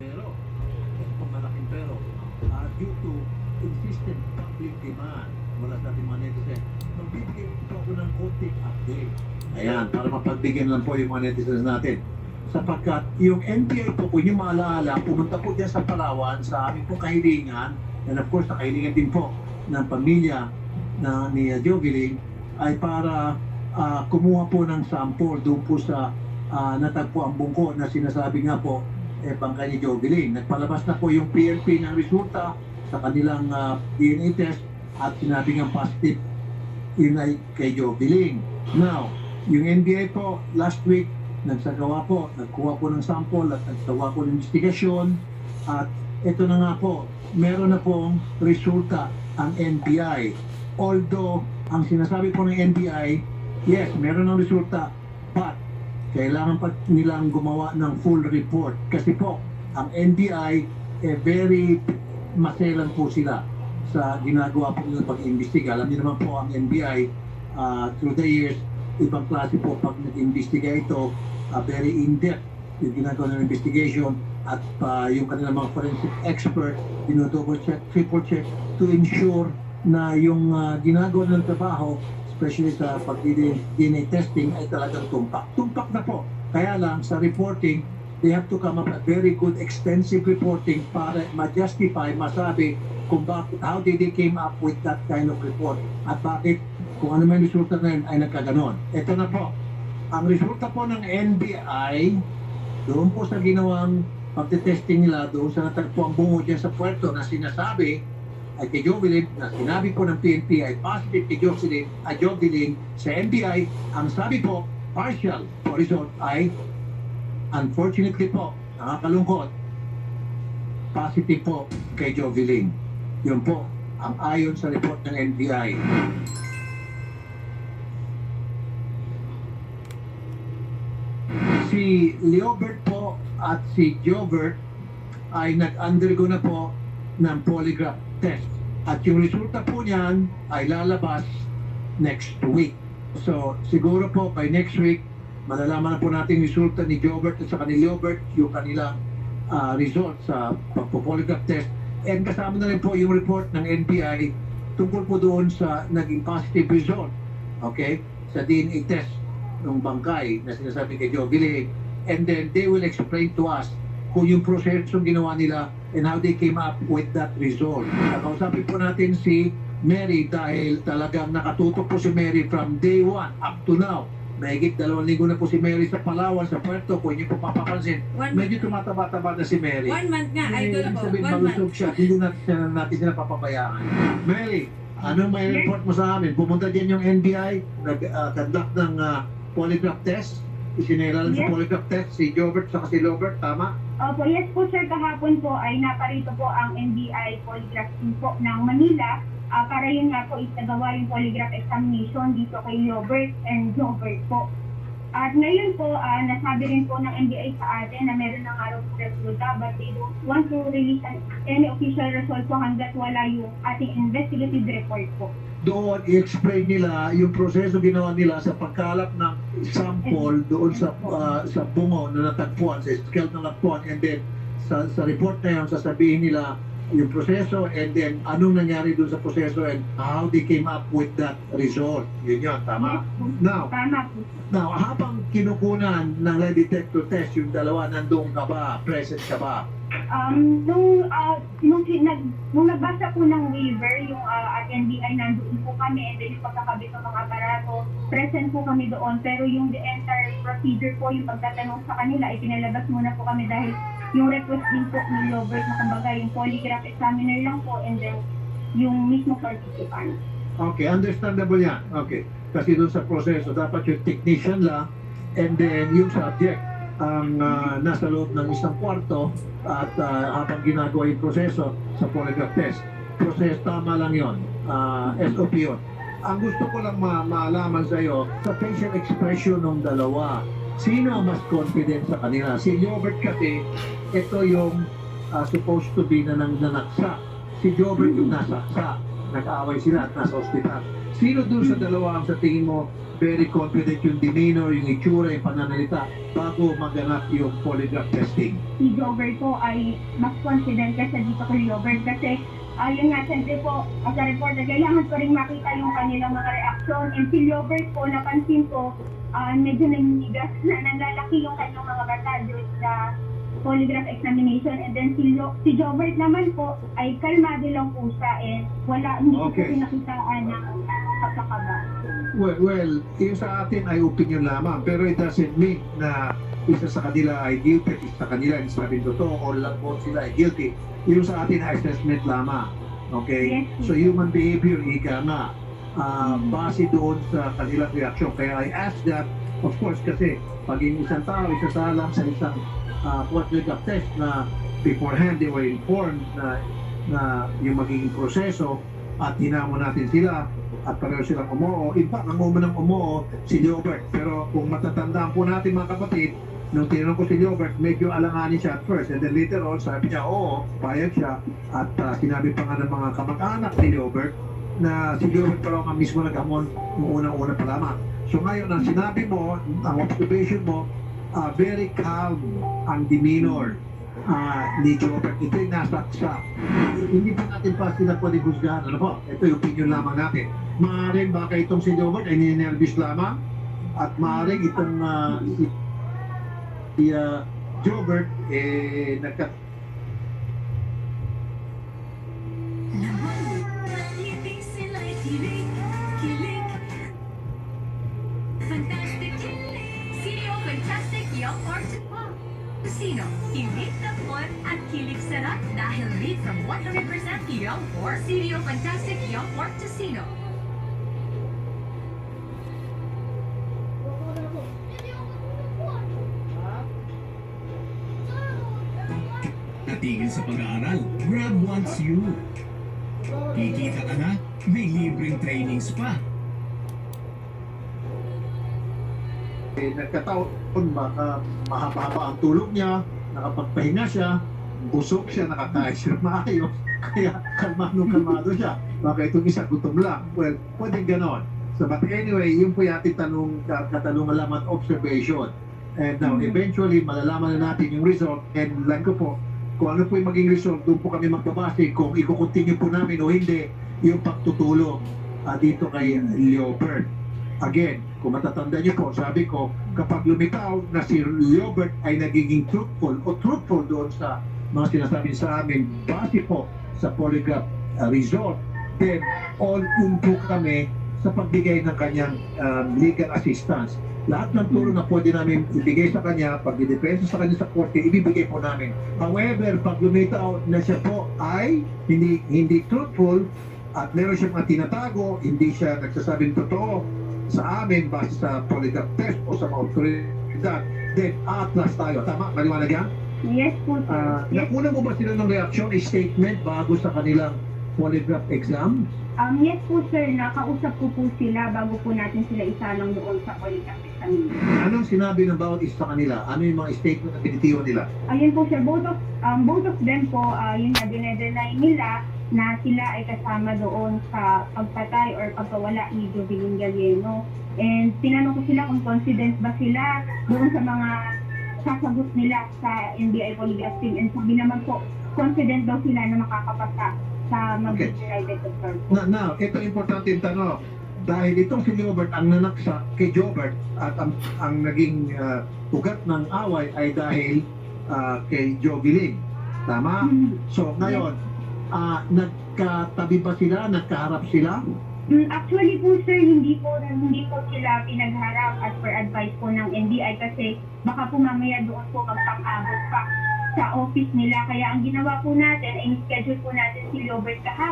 pero, malaking pero, uh, due to insistent public demand mula sa ating mga netizen, magbibigay po ako ng konting update. Ayan, para mapagbigyan lang po yung mga netizens natin. Sapagkat yung NBI po, kung yung maalaala, pumunta po dyan sa Palawan sa aming po kahilingan, and of course, sa kahilingan din po ng pamilya na ni uh, Jogeling, ay para ah, kumuha po ng sample doon po sa uh, natagpo ang bungko na sinasabi nga po eh, bangkay ni Jogeling. Nagpalabas na po yung PNP ng resulta sa kanilang ah, DNA test at sinabi nga positive yun ay kay Jogeling. Now, yung NBI po last week nagsagawa po, nagkuha po ng sample at nagsagawa po ng investigasyon at ito na nga po, meron na pong resulta ang NBI. Although, ang sinasabi po ng NBI, yes, meron ng resulta, but kailangan pa nilang gumawa ng full report. Kasi po, ang NBI, eh, very maselan po sila sa ginagawa po nilang pag-imbestiga. Alam niyo naman po ang NBI, uh, through the years, ibang klase po pag nag-imbestiga ito, uh, very in-depth yung ginagawa ng investigation at uh, yung kanilang mga forensic expert, dinodouble check, triple check to ensure na yung uh, ginagawa ng trabaho, especially sa pag-DNA testing, ay talagang tumpak. Tumpak na po. Kaya lang sa reporting, they have to come up with very good extensive reporting para ma-justify, masabi kung bakit, how did they came up with that kind of report at bakit kung ano man resulta na yun ay nagkaganon. Ito na po. Ang resulta po ng NBI, doon po sa ginawang pagtetesting nila doon sa natagpuang bungo dyan sa puerto na sinasabi ay kay Jovelin na sinabi po ng PNP ay positive kay Jocelyn at Jovelin sa NBI ang sabi po partial po result ay unfortunately po nakakalungkot positive po kay Jovelin yun po ang ayon sa report ng NBI si Leobert po at si Jobert ay nag-undergo na po ng polygraph test. At yung resulta po niyan ay lalabas next week. So, siguro po by next week, malalaman na po natin yung resulta ni Jobert at saka ni Leobert, yung kanilang ah, result sa pagpo-polygraph test. And kasama na rin po yung report ng NBI tungkol po doon sa naging positive result. Okay? Sa DNA test ng bangkay na sinasabi kay Joe Gilig. And then they will explain to us kung yung prosesong ginawa nila and how they came up with that result. Nakausapin po natin si Mary dahil talagang nakatutok po si Mary from day one up to now. Mahigit dalawang linggo na po si Mary sa Palawan, sa Puerto. Kung inyo po papapansin, One, medyo tumataba-taba na si Mary. one month nga, idol ibig ako. sabihin, One month. malusog siya. Hindi natin, natin sila papabayaan. Mary, anong may report mo sa amin? Pumunta din yung NBI, nag-conduct ng ah, polygraph test. Isinela lang sa Yes. polygraph test si Jobert sa si Robert, tama? Opo, yes po sir, kahapon po ay naparito po ang NBI polygraph team po ng Manila ah, para yun nga po isagawa yung polygraph examination dito kay Robert and Jobert po. At ngayon po, ah, nasabi rin po ng NBI sa atin na meron ng araw po don't want to release an- any official result po hanggat wala yung ating investigative report po. Doon, i-explain nila yung proseso ginawa nila sa pagkalap ng sample doon sa ah, sa bungo na natagpuan, sa scale na natagpuan, and then sa, sa report na yun, sasabihin nila yung proseso and then anong nangyari doon sa proseso and how they came up with that result. Yun yun, tama? Now, Tama now habang kinukunan ng lie detector test yung dalawa, nandun ka ba? Present ka ba? Um, nung, uh, nung, nag, nung nagbasa po ng waiver, yung uh, at NBI, nandoon po kami, and then yung pagkakabit ng mga aparato, present po kami doon. Pero yung the entire procedure po, yung pagtatanong sa kanila, ipinalabas muna po kami dahil yung request din po ni Robert na kumbaga yung polygraph examiner lang po, and then yung mismo participant. Okay, understandable yan. Okay. Kasi doon sa proseso, dapat yung technician lang and then yung subject ang ah, nasa loob ng isang kwarto at ah, habang ginagawa yung proseso sa polygraph test. Process, tama lang yon. Ah, SOP yun. Ang gusto ko lang ma maalaman sa iyo, sa facial expression ng dalawa, sino mas confident sa kanila? Si Robert kasi, ito yung ah, supposed to be na nang nanaksa. Si Jobert yung nasaksa nag-aaway sila at nasa ospital. Sino doon sa dalawa ang sa tingin mo very confident yung demeanor, yung itsura, yung pananalita bago maganap yung polygraph testing. si Jobert po ay mas confident kasi dito kay Jobert kasi ayun nga, siyempre po, as a reporter, kailangan ko rin makita yung kanilang mga reaksyon. And si Jobert po, napansin ko, ah, medyo naninigas na nanlalaki yung kanyang mga bata during the polygraph examination. And then si, Jo- si Jobert naman po, ay kalmado lang po siya and wala, hindi ko po Okay. pinakitaan ng pagkakaba. Well, well, yung sa atin ay opinion lamang, pero it doesn't mean na isa sa kanila ay guilty, isa sa kanila ay sabing totoo, or lahat sila ay guilty. Yung sa atin ay assessment lamang. Okay? Yes, So human behavior, ika nga, ah, Mhm. base doon sa kanilang reaksyon. Kaya I ask that, of course, kasi paging isang tao, isasalang sa isang uh, polygraph test na beforehand they were informed na, na yung magiging proseso at hinamo natin sila at pareho silang umoo. In fact, ang umunang umoo, si Gilbert. Pero kung matatandaan po natin mga kapatid, nung tinanong ko si Gilbert, medyo alanganin siya at first. And then later on, sabi niya, oo, payag siya. At ah, sinabi pa nga ng mga kamag-anak ni Gilbert na si Gilbert pa raw ang mismo naghamon nung unang-una pa lamang. So ngayon, ang sinabi mo, ang observation mo, ah, very calm ang demeanor ah, ni Gilbert. Ito yung nasa sa hindi po natin pa sila pwede husgahan. Ano po? Ito yung opinion lamang natin. Maaaring baka itong si Gilbert ay ninervous lamang at maaaring itong ah, si, ah, Gilbert eh nagka sila'y kilig. Fantastic. Sino fantastic young artist mo? Sino? Kilig na fun at kilig sarap dahil made from 100% young pork. Sino fantastic young pork to Sino? Natigil sa pag-aaral, Grab wants you. Kikita ka na, may libreng trainings pa. eh, nagkataon baka mahaba-haba ang tulog niya, nakapagpahinga siya, busog siya, nakakain siya maayos, kaya kalmado-kalmado siya. Baka itong isa gutom lang. Well, pwedeng ganon. So, but anyway, yun po yung ating tanong, ka- katanungan lamang observation. And now, Mhm. eventually, malalaman na natin yung result. And like ko po, kung ano po yung maging result, doon po kami magbabase kung i-continue po namin o hindi yung pagtutulong ah, dito kay Leobert. Again, kung matatanda niyo po, sabi ko, kapag lumitaw na si Leobert ay nagiging truthful o truthful doon sa mga sinasabi sa amin, base po sa polygraph uh, result, then all in po kami sa pagbigay ng kanyang um, legal assistance. Lahat ng tulong na pwede namin ibigay sa kanya, pag didepensa sa kanya sa korte, ibibigay po namin. However, pag lumitaw na siya po ay hindi hindi truthful at meron siyang mga tinatago, hindi siya nagsasabing totoo sa amin base sa polygraph test o sa mga otoridad, then atlas tayo. Tama? Maliwanag yan? Yes po. Ah, yes nakuna mo ba sila ng reaction, statement bago sa kanilang polygraph exam? Um, yes po sir, nakausap ko po sila bago po natin sila isalang doon sa polygraph. Anong sinabi ng bawat isa sa kanila? Ano yung mga statement na binitiwan nila? Ayun po sir, both of, um, both of them po, uh, yun na dinedenay nila na sila ay kasama doon sa pagpatay or pagkawala ni Jovelyn Gallieno. And tinanong ko sila kung confident ba sila doon sa mga sasagot nila sa NBI polygraph team. And sabi naman po, confident daw sila na makakapasa sa Okay. mag-private doctor. Na, now, ito importante yung tanong. Dahil itong si Jobert ang nanaksa kay Jobert at ang, ang naging ah, ugat ng away ay dahil ah, kay Jovelyn. Tama? Hmm. So ngayon, ah, nagkatabi ba sila? Nagkaharap sila? Mm, Actually po sir, hindi po hindi po sila pinagharap as per advice po ng NBI kasi baka po mamaya doon po magpang-abot pa sa office nila. Kaya ang ginawa po natin, ay schedule po natin si Robert kahapon